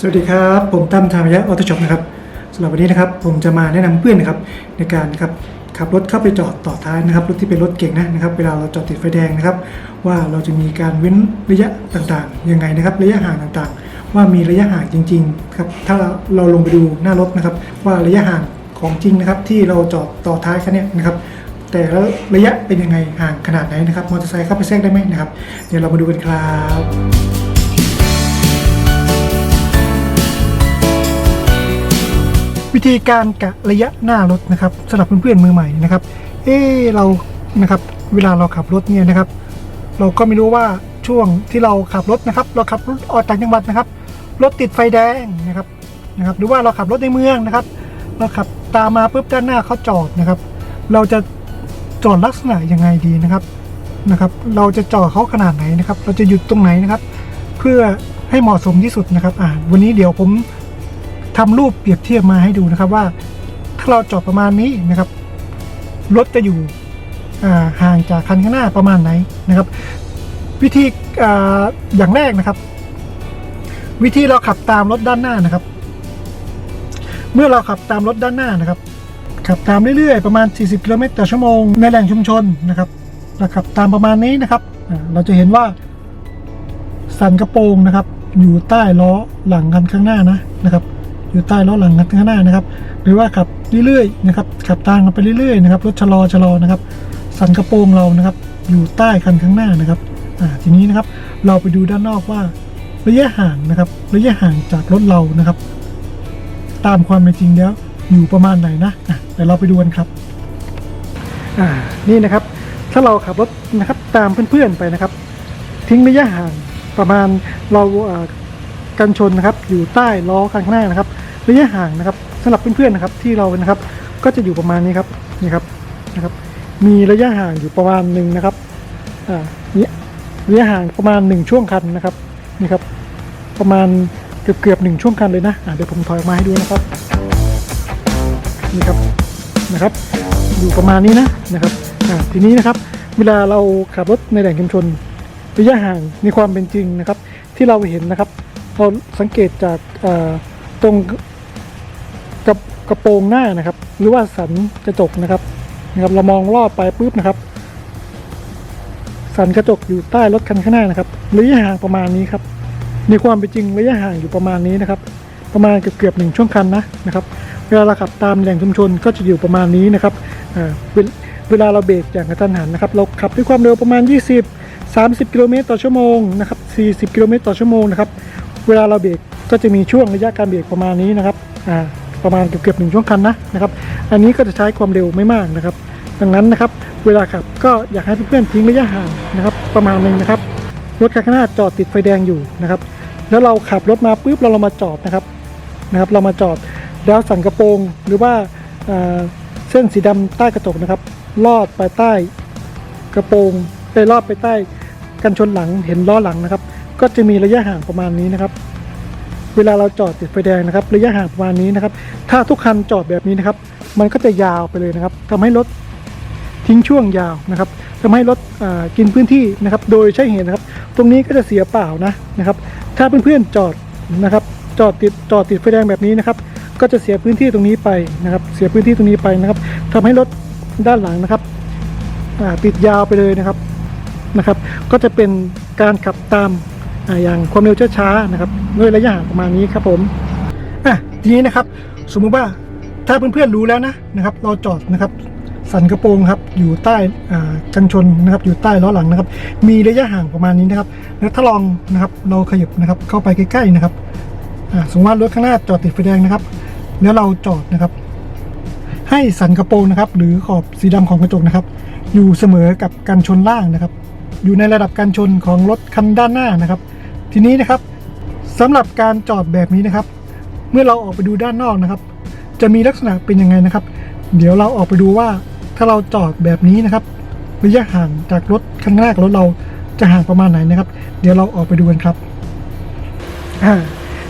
สวัสดีครับ ผมตั้มธรรมยะออโตช็อปนะครับสำหรับวันนี้นะครับผมจะมาแนะนำเพื่อนนะครับในการนะครับขับรถเข้าไปจอดต่อท้ายนะครับรถที่เป็นรถเก่งนะนะครับ เวลาเราจอดติดไฟแดงนะครับ ว่าเราจะมีการเว้นระยะต่างๆยังไงนะครับ ระยะห่างต่างๆ ว่ามีระยะห่างจริงๆครับถ้าเราลงไปดูหน้ารถนะครับ ว่าระยะห่างของจริงนะครับ ที่เราจอดต่อท้ายคันเนี้ยนะครับแต่ละระยะเป็นยังไงห่างขนาดไหนนะครับมอเตอร์ไซค์เข้าไปแทรกได้ไหมนะครับ เดี๋ยวเรามาดูกันครับ วิธีการกะระยะหน้ารถนะครับสำหรับเพื่อนๆมือใหม่นะครับ เออเรานะครับเวลาเราขับรถเนี่ยนะครับ เราก็ไม่รู้ว่าช่วงที่เราขับรถนะครับ เราขับรถออกจากจังหวัดนะครับรถติดไฟแดงนะครับนะครับหรือว่าเราขับรถในเมืองนะครับ เราขับตามมาปุ๊บด้านหน้าเขาจอดนะครับ เราจะจอดลักษณะยังไงดีนะครับนะครับ เราจะจอดเขาขนาดไหนนะครับ เราจะหยุดตรงไหนนะครับ เพื่อให้เหมาะสมที่สุดนะครับอ่าวันนี้เดี๋ยวผม ทำรูปเปรียบเทียบมาให้ดูนะครับว่า ถ้าเราจอดประมาณนี้นะครับรถจะอยู่ห่างจากคันข้างหน้าประมาณไหนนะครับ วิธีออย่างแรกนะครับ วิธีเราขับตามรถด้านหน้านะครับ เมื่อเราขับตามรถด้านหน้านะครับ ขับตามเรื่อยๆประมาณ 40 กิโลเมตรต่อชั่วโมงในแหล่งชุมชนนะครับเราขับตามประมาณนี้นะครับ เราจะเห็นว่าสันกระโปรงนะครับ อยู่ใต้ล้อหลังคันข้างหน้านะนะครับ อยู่ใต้ล้อหลังคันข้างหน้านะครับ หรือว่าขับเรื่อยๆนะครับขับตามกันไปเรื่อยๆนะครับรถชะลอชะลอนะครับ สันกระโปรงเรานะครับ อยู่ใต้คันข้างหน้านะครับอ่าทีนี้นะครับเราไปดูด้านนอกว่าระยะห่างนะครับ ระยะห่างจากรถเรานะครับ ตามความเป็นจริงแล้วอยู่ประมาณไหนนะอะเดี๋ยวเราไปดูกันครับอ่านี่นะครับ ถ้าเราขับรถนะครับตามเพื่อนๆไปนะครับ ทิ้งระยะห่างประมาณเราอ่อกันชนนะครับ อยู่ใต้ล้อข้างหน้านะครับ ระยะห่างนะครับสำหรับเพื่อนๆนะครับที่เรานะครับก็จะอยู่ประมาณนี้ครับนี่ครับนะครับ มีระยะห่างอยู่ประมาณหนึ่งนะครับอ่าเนี่ยระยะห่างประมาณหนึ่งช่วงคันนะครับนี่ครับประมาณเกือบเกือบหนึ่งช่วงคันเลยนะอ่าเดี๋ยวผมถอยออกมาให้ดูนะครับนี่ครับนะครับ อยู่ประมาณนี้นะนะครับอ่าทีนี้นะครับ เวลาเราขับรถในแหล่งชุมชนระยะห่างในความเป็นจริงนะครับ ที่เราเห็นนะครับเราสังเกตจากอ่อตรง กระโปรงหน้านะครับ หรือว่าสันกระจกนะครับนะครับ เรามองรอบไปปุ๊บนะครับ สันกระจกอยู่ใต้รถคันข้างหน้านะครับระยะห่างประมาณนี้ครับในความเป็นจริงระยะห่างอยู่ประมาณนี้นะครับ ประมาณเกือบเกือบๆหนึ่งช่วงคันนะนะครับเวลาเราขับตามแหล่งชุมชนก็จะอยู่ประมาณนี้นะครับเวลเวลาเราเบรกอย่างกระทันหันนะครับ เราขับด้วยความเร็วประมาณ 20 30 กิโลเมตรต่อชั่วโมงนะครับ 40 กิโลเมตรต่อชั่วโมงนะครับ เวลาเราเบรกก็จะมีช่วงระยะการเบรกประมาณนี้นะครับ อ่า ประมาณเกือบเกือบๆหนึ่งช่วงคันนะนะครับ อันนี้ก็จะใช้ความเร็วไม่มากนะครับ ดังนั้นนะครับเวลาขับก็อยากให้เพื่อนๆทิ้งระยะห่างนะครับประมาณหนึงนะครับ รถคันข้างหน้าจอดติดไฟแดงอยู่นะครับ แล้วเราขับรถมาปุ๊บเราเรามาจอดนะครับนะครับ เรามาจอดแล้วสั่นกระโปรงหรือว่าเส้นสีดำใต้กระจกนะครับ ลอดไปใต้กระโปรงไปลอดไปใต้กันชนหลังเห็นล้อหลังนะครับ ก็จะมีระยะห่างประมาณนี้นะครับ เวลาเราจอดติดไฟแดงนะครับระยะห่างประมาณนี้นะครับ ถ้าทุกคันจอดแบบนี้นะครับ มันก็จะยาวไปเลยนะครับทำให้รถทิ้งช่วงยาวนะครับทำให้รถกินพื้นที่นะครับ โดยใช้เหตุนะครับ ตรงนี้ก็จะเสียเปล่านะนะครับ ถ้าเพื่อนๆจอดนะครับ จอดติดจอดติดไฟแดงแบบนี้นะครับ ก็จะเสียพื้นที่ตรงนี้ไปนะครับ เสียพื้นที่ตรงนี้ไปนะครับทำให้รถด้านหลังนะครับติดยาวไปเลยนะครับนะครับ ก็จะเป็นการขับตาม อย่างความเร็วช้าๆนะครับด้วยระยะห่างประมาณนี้ครับผมอะทีนี้นะครับ สมมุติว่าถ้าเพื่อนๆรู้แล้วนะนะครับ เราจอดนะครับ สันกระโปรงครับอยู่ใต้อ่ากันชนนะครับ อยู่ใต้ล้อหลังนะครับ มีระยะห่างประมาณนี้นะครับ แล้วถ้าลองนะครับเราขยับนะครับ เข้าไปใกล้ๆนะครับสมมติว่ารถข้างหน้าจอดติดไฟแดงนะครับ แล้วเราจอดนะครับ ให้สันกระโปรงนะครับ หรือขอบสีดำของกระจกนะครับ อยู่เสมอกับกันชนล่างนะครับ อยู่ในระดับการชนของรถคันด้านหน้านะครับ ทีนี้นะครับสำหรับการจอดแบบนี้นะครับ เมื่อเราออกไปดูด้านนอกนะครับ จะมีลักษณะเป็นยังไงนะครับ เดี๋ยวเราออกไปดูว่าถ้าเราจอดแบบนี้นะครับระยะห่างจากรถข้างหน้ากับรถเราจะห่างประมาณไหนนะครับ เดี๋ยวเราออกไปดูกันครับอ่า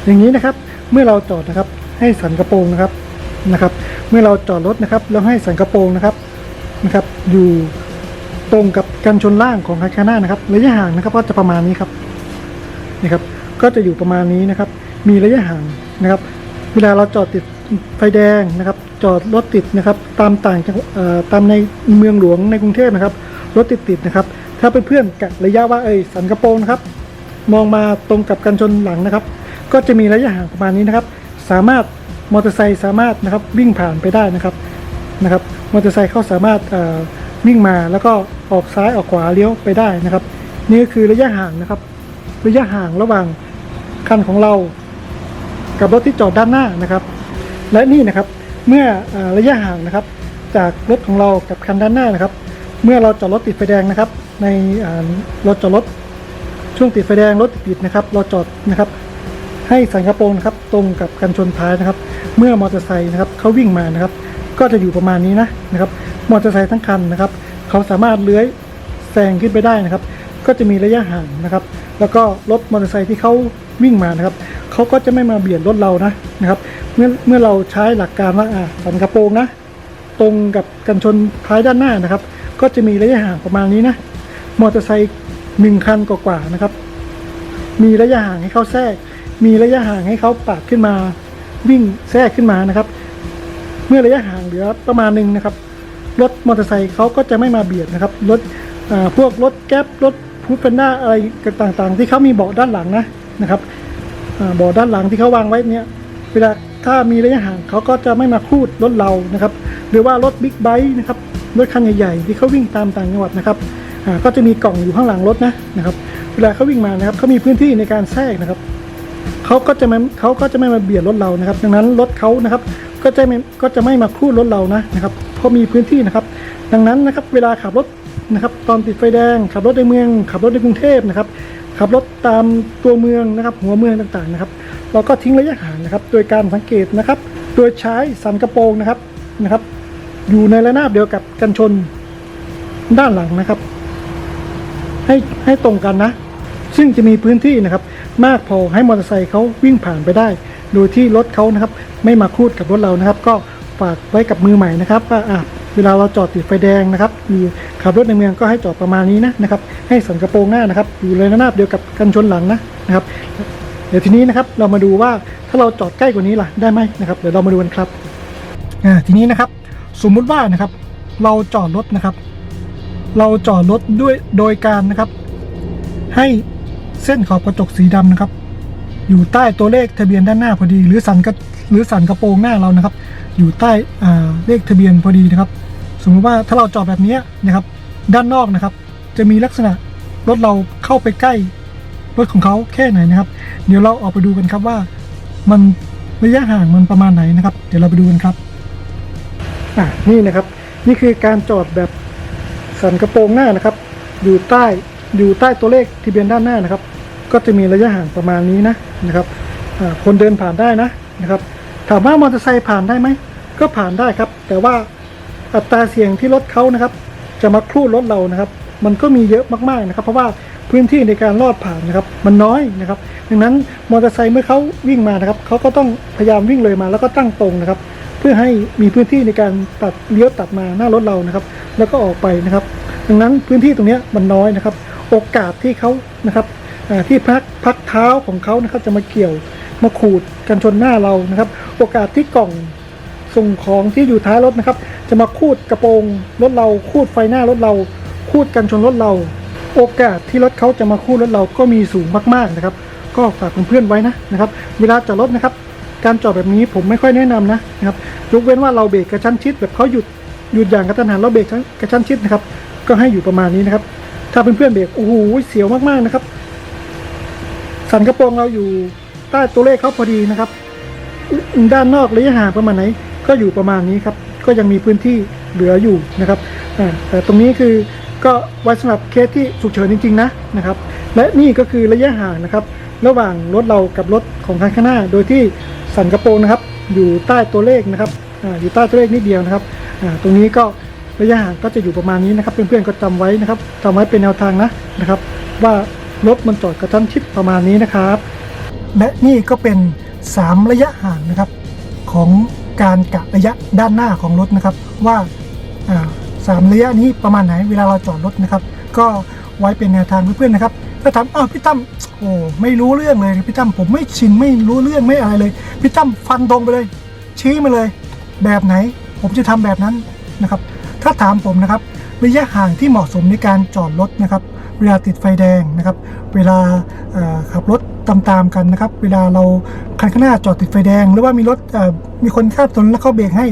อย่างนี้นะครับเมื่อเราจอดนะครับ ให้สันกระโปรงนะครับนะครับ เมื่อเราจอดรถนะครับแล้วให้สันกระโปรงนะครับนะครับ อยู่ตรงกับกันชนล่างของคันข้างหน้านะครับระยะห่างนะครับก็จะประมาณนี้ครับ นี่ครับ ก็จะอยู่ประมาณนี้นะครับ มีระยะห่างนะครับ เวลาเราจอดติดไฟแดงนะครับ จอดรถติดนะครับ ตามต่างจังตามในเมืองหลวงในกรุงเทพนะครับ รถติดติดนะครับ ถ้าเพื่อนๆกะระยะว่าเอ้ยสันกระโปรงนะครับ มองมาตรงกับกันชนหลังนะครับ ก็จะมีระยะห่างประมาณนี้นะครับ สามารถมอเตอร์ไซค์สามารถนะครับวิ่งผ่านไปได้นะครับนะครับ มอเตอร์ไซค์เขาสามารถวิ่งมาแล้วก็ออกซ้ายออกขวาเลี้ยวไปได้นะครับ นี่ก็คือระยะห่างนะครับ ระยะห่างระหว่างคันของเรา กับรถที่จอดด้านหน้านะครับ และนี่นะครับเมื่ออระยะห่างนะครับ จากรถของเรากับคันด้านหน้านะครับ เมื่อเราจอดรถติดไฟแดงนะครับ ในรถจอดรถช่วงติดไฟแดงรถติดนะครับ เราจอดนะครับ ให้สันกระโปรงนะครับ ตรงกับกันชนท้ายนะครับ เมื่อมอเตอร์ไซค์นะครับเขาวิ่งมานะครับ ก็จะอยู่ประมาณนี้นะนะครับ มอเตอร์ไซค์ทั้งคันนะครับ เขาสามารถเลื้อยแซงขึ้นไปได้นะครับ ก็จะมีระยะห่างนะครับ แล้วก็รถมอเตอร์ไซค์ที่เขาวิ่งมานะครับเขาก็จะไม่มาเบียดรถเรานะนะครับ เมื่อเมื่อเราใช้หลักการว่าอ่าสันกระโปรงนะ ตรงกับกันชนท้ายด้านหน้านะครับ ก็จะมีระยะห่างประมาณนี้นะมอเตอร์ไซค์หนึ่งคันกว่าๆนะครับ มีระยะห่างให้เขาแทรก มีระยะห่างให้เขาปาดขึ้นมา วิ่งแทรกขึ้นมานะครับ เมื่อระยะห่างเหลือประมาณหนึ่งนะครับรถมอเตอร์ไซค์เขาก็จะไม่มาเบียดนะครับรถอ่าพวกรถแก๊ปรถ พูดเป็นหน้าอะไรต่างๆ ที่เขามีเบาะด้านหลังนะนะครับเบาะด้านหลังที่เขาวางไว้เนี่ยเวลาถ้ามีระยะห่างเขาก็จะไม่มาคูดรถเรานะครับ หรือว่ารถบิ๊กไบค์นะครับรถคันใหญ่ๆที่เขาวิ่งตามต่างจังหวัดนะครับก็จะมีกล่องอยู่ข้างหลังรถนะนะครับเวลาเขาวิ่งมานะครับเขามีพื้นที่ในการแทรกนะครับเขาก็จะไม่เขาก็จะไม่มาเบียดรถเรานะครับ ดังนั้นรถเขานะครับ ก็จะไม่ก็จะไม่มาคูดรถเรานะนะครับ เพรามีพื้นที่นะครับ ดังนั้นนะครับเวลาขับรถนะครับ ตอนติดไฟแดง ขับรถในเมือง ขับรถในกรุงเทพนะครับ ขับรถตามตัวเมืองนะครับ หัวเมืองต่างๆนะครับ เราก็ทิ้งระยะห่างนะครับ โดยการสังเกตนะครับ โดยใช้สันกระโปรงนะครับนะครับ อยู่ในระนาบเดียวกับกันชนด้านหลังนะครับ ให้ให้ตรงกันนะ ซึ่งจะมีพื้นที่นะครับ มากพอให้มอเตอร์ไซค์เขาวิ่งผ่านไปได้ โดยที่รถเขานะครับ ไม่มาคูดกับรถเรานะครับ ก็ ฝากไว้กับมือใหม่นะครับว่าเวลาเราจอดติดไฟแดงนะครับมีขับรถในเมืองก็ให้จอดประมาณนี้นะนะครับ ให้สันกระโปรงหน้านะครับ อยู่ในระนาบเดียวกับกันชนหลังนะนะครับ เดี๋ยวทีนี้นะครับเรามาดูว่าถ้าเราจอดใกล้กว่านี้ล่ะได้ไหมนะครับเดี๋ยวเรามาดูกันครับอ่าทีนี้นะครับ สมมุติว่านะครับ เราจอดรถนะครับ เราจอดรถด้วยโดยการนะครับ ให้เส้นขอบกระจกสีดำนะครับ อยู่ใต้ตัวเลขทะเบียนด้านหน้าพอดี หรือสันกระ หรือสันกระโปรงหน้าเรานะครับ อยู่ใต้เลขทะเบียนพอดีนะครับ สมมติว่าถ้าเราจอดแบบนี้นะครับด้านนอกนะครับ จะมีลักษณะรถเราเข้าไปใกล้รถของเขาแค่ไหนนะครับ เดี๋ยวเราออกไปดูกันครับว่า มันระยะห่างมันประมาณไหนนะครับ เดี๋ยวเราไปดูกันครับอะนี่นะครับ นี่คือการจอดแบบสันกระโปรงหน้านะครับ อยู่ใต้อยู่ใต้ตัวเลขทะเบียนด้านหน้านะครับ ก็จะมีระยะห่างประมาณนี้นะนะครับคนเดินผ่านได้นะ นะครับ ถามว่ามอเตอร์ไซค์ผ่านได้ไหม ก็ผ่านได้ครับ แต่ว่าอัตราเสี่ยงที่รถเขานะครับ จะมาคลูดรถเรานะครับ มันก็มีเยอะมากๆนะครับ เพราะว่าพื้นที่ในการลอดผ่านนะครับ มันน้อยนะครับ ดังนั้นมอเตอร์ไซค์เมื่อเขาวิ่งมานะครับเขาก็ต้องพยายามวิ่งเลยมาแล้วก็ตั้งตรงนะครับ เพื่อให้มีพื้นที่ในการตัดเลี้ยวตัดมาหน้ารถเรานะครับ แล้วก็ออกไปนะครับ ดังนั้นพื้นที่ตรงนี้มันน้อยนะครับ โอกาสที่เขานะครับที่พักพักเท้าของเขานะครับจะมาเกี่ยว มาขูดกันชนหน้าเรานะครับ โอกาสที่กล่องส่งของที่อยู่ท้ายรถนะครับ จะมาคูดกระโปรงรถเราคูดไฟหน้ารถเราคูดกันชนรถเรา โอกาสที่รถเขาจะมาคูดรถเราก็มีสูงมากๆนะครับ ก็ฝากเพื่อนๆไว้นะนะครับ เวลาจอดรถนะครับ การจอดแบบนี้ผมไม่ค่อยแนะนำนะนะครับยกเว้นว่าเราเบรกกระชั้นชิดแบบเขาหยุดหยุดอย่างกระทันหันเราเบรกกระชั้นชิดนะครับ ก็ให้อยู่ประมาณนี้นะครับ ถ้าเพื่อนๆเบรกโอ้โหเสียวมากๆนะครับ สันกระโปรงเราอยู่ ใต้ตัวเลขเขาพอดีนะครับ ด้านนอกระยะห่างประมาณไหน ก็อยู่ประมาณนี้ครับ ก็ยังมีพื้นที่เหลืออยู่นะครับแต่ตรงนี้คือก็ไว้สำหรับเคสที่ฉุกเฉินจริง ๆ นะนะครับ และนี่ก็คือระยะห่างนะครับ ระหว่างรถเรากับรถของคันข้างหน้า โดยที่สันกระโปรงนะครับ อยู่ใต้ตัวเลขนะครับออยู่ใต้ตัวเลขนิดเดียวนะครับตรงนี้ก็ระยะห่างก็จะอยู่ประมาณนี้นะครับ เพื่อนๆก็จำไว้นะครับจำไว้เป็นแนวทางนะนะครับ ว่ารถมันจอดกระชั้นชิดประมาณนี้นะครับ และนี่ก็เป็น 3 ระยะห่างนะครับ ของการกะระยะด้านหน้าของรถนะครับ ว่าสามระยะนี้ประมาณไหนเวลาเราจอดรถนะครับ ก็ไว้เป็นแนวทางเพื่อนๆนะครับถ้าถามอ้าวพี่ตั้มโอ้ไม่รู้เรื่องเลยพี่ตั้มผมไม่ชินไม่รู้เรื่องไม่อะไรเลยพี่ตั้มฟันตรงไปเลย ชี้มาเลย แบบไหนผมจะทำแบบนั้นนะครับ ถ้าถามผมนะครับ ระยะห่างที่เหมาะสมในการจอดรถนะครับ เวลาติดไฟแดงนะครับ เวลาขับรถตามๆกันนะครับ เวลาเราคันข้างหน้าจอดติดไฟแดง หรือว่ามีรถมีคนข้ามถนนแล้วเขาเบรกให้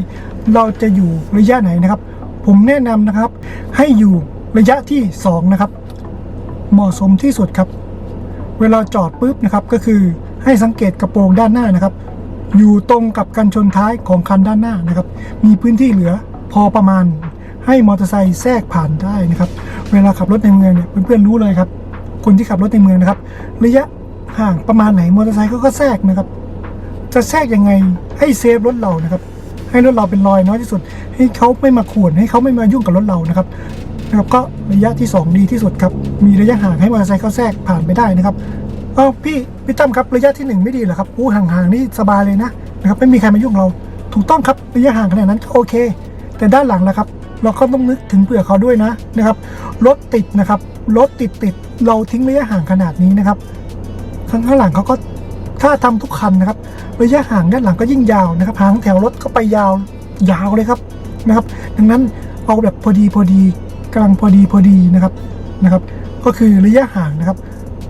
เราจะอยู่ระยะไหนนะครับ ผมแนะนำนะครับ ให้อยู่ระยะที่สองนะครับ เหมาะสมที่สุดครับ เวลาจอดปุ๊บนะครับก็คือให้สังเกตกระโปรงด้านหน้านะครับ อยู่ตรงกับกันชนท้ายของคันด้านหน้านะครับ มีพื้นที่เหลือพอประมาณให้มอเตอร์ไซค์แทรกผ่านได้นะครับ เวลาขับรถในเมืองเนี่ยเพื่อนๆรู้เลยครับ คนที่ขับรถในเมืองนะครับ ระยะห่างประมาณไหนมอเตอร์ไซค์เขาก็แทรกนะครับ จะแทรกยังไงให้เซฟรถเรานะครับ ให้รถเราเป็นรอยน้อยที่สุด ให้เขาไม่มาข่วนให้เขาไม่มายุ่งกับรถเรานะครับนะครับก็ระยะที่ 2 ดีที่สุดครับ มีระยะห่างให้มอเตอร์ไซค์เขาแทรกผ่านไปได้นะครับเอ้าพี่พี่ตั้มครับระยะที่ 1 ไม่ดีเหรอครับอู้ห่างๆนี่สบายเลยนะนะครับไม่มีใครมายุ่งเรา ถูกต้องครับระยะห่างขนาดนั้นก็โอเค แต่ด้านหลังนะครับ เราก็ต้องนึกถึงเผื่อเขาด้วยนะนะครับรถติดนะครับรถติดติดเราทิ้งระยะห่างขนาดนี้นะครับข้างข้างหลังเขาก็ถ้าทำทุกคันนะครับระยะห่างด้านหลังก็ยิ่งยาวนะครับหางแถวรถก็ไปยาวยาวเลยครับนะครับ ดังนั้นเอาแบบพอดีพอดีกลางพอดีพอดีนะครับนะครับ ก็คือระยะห่างนะครับ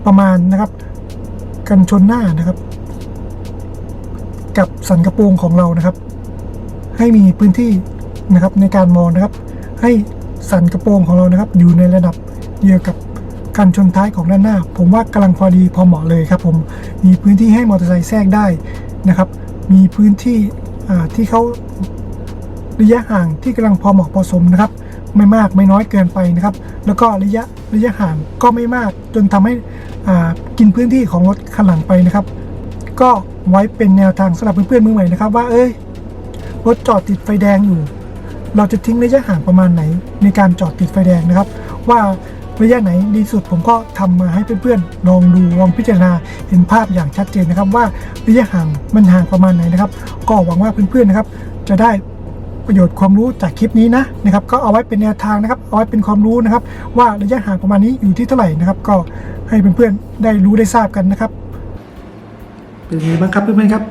ประมาณนะครับ กันชนหน้านะครับ กับสันกระโปรงของเรานะครับ ให้มีพื้นที่ นะครับในการมองนะครับ ให้สันกระโปรงของเรานะครับ อยู่ในระดับเดียวกับกันชนท้ายของด้านหน้า ผมว่ากำลังพอดีพอเหมาะเลยครับ ผมมีพื้นที่ให้มอเตอร์ไซค์แทรกได้นะครับ มีพื้นที่อ่าที่เขาระยะห่างที่กำลังพอเหมาะพอสมนะครับ ไม่มากไม่น้อยเกินไปนะครับ แล้วก็ระยะระยะห่างก็ไม่มากจนทำให้อ่ากินพื้นที่ของรถคันหลังไปนะครับ ก็ไว้เป็นแนวทางสำหรับเพื่อนๆมือใหม่นะครับ ว่าเอ้ยรถจอดติดไฟแดงอยู่ เราจะทิ้งระยะห่างประมาณไหน ในการจอดติดไฟแดงนะครับ ว่าระยะไหนดีสุดผมก็ทำมาให้เพื่อนๆลองดูลองพิจารณาเห็นภาพอย่างชัดเจนนะครับ ว่าระยะห่างมันห่างประมาณไหนนะครับ ก็หวังว่าเพื่อนๆนะครับ จะได้ประโยชน์ความรู้จากคลิปนี้นะนะครับก็เอาไว้เป็นแนวทางนะครับเอาไว้เป็นความรู้นะครับ ว่าระยะห่างประมาณนี้อยู่ที่เท่าไหร่นะครับ ก็ให้เพื่อนๆได้รู้ได้ทราบกันนะครับ เป็นยังไงบ้างครับเพื่อนๆครับ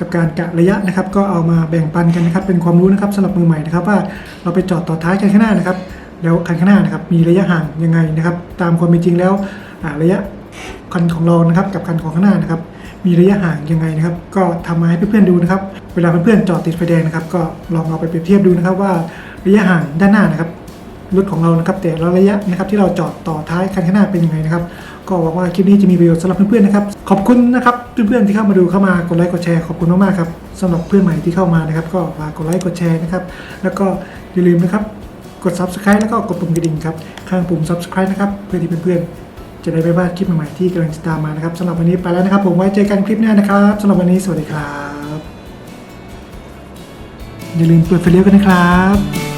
กับการกะระยะนะครับ ก็เอามาแบ่งปันกันนะครับ เป็นความรู้นะครับสำหรับมือใหม่นะครับ ว่าเราไปจอดต่อท้ายคันข้างหน้านะครับ แล้วคันข้างหน้านะครับมีระยะห่างยังไงนะครับ ตามความเป็นจริงแล้วระยะคันของเรานะครับ กับคันของข้างหน้านะครับ มีระยะห่างยังไงนะครับ ก็ทำมาให้เพื่อนๆดูนะครับ เวลาเพื่อนๆจอดติดไฟแดงนะครับ ก็ลองเอาไปเปรียบเทียบดูนะครับว่าระยะห่างด้านหน้านะครับ รถของเรานะครับแต่ละระยะนะครับที่เราจอดต่อท้ายคันข้างหน้าเป็นยังไงนะครับ ก็หวังว่าคลิปนี้จะมีประโยชน์สำหรับเพื่อนๆนะครับ ขอบคุณนะครับเพื่อนๆที่เข้ามาดูเข้ามากดไลค์กดแชร์ขอบคุณมากๆครับสำหรับเพื่อนใหม่ที่เข้ามานะครับ ก็ฝากกดไลค์กดแชร์นะครับแล้วก็อย่าลืมนะครับกด subscribe แล้วก็กดปุ่มกระดิ่งครับข้างปุ่ม subscribe นะครับเพื่อที่เพื่อนๆจะได้ไม่พลาดคลิปใหม่ๆที่กำลังจะตามมานะครับสำหรับวันนี้ไปแล้วนะครับ ผมไว้เจอกันคลิปหน้านะครับสำหรับวันนี้สวัสดีครับ อย่าลืมเปิดไฟเลี้ยวกันนะครับ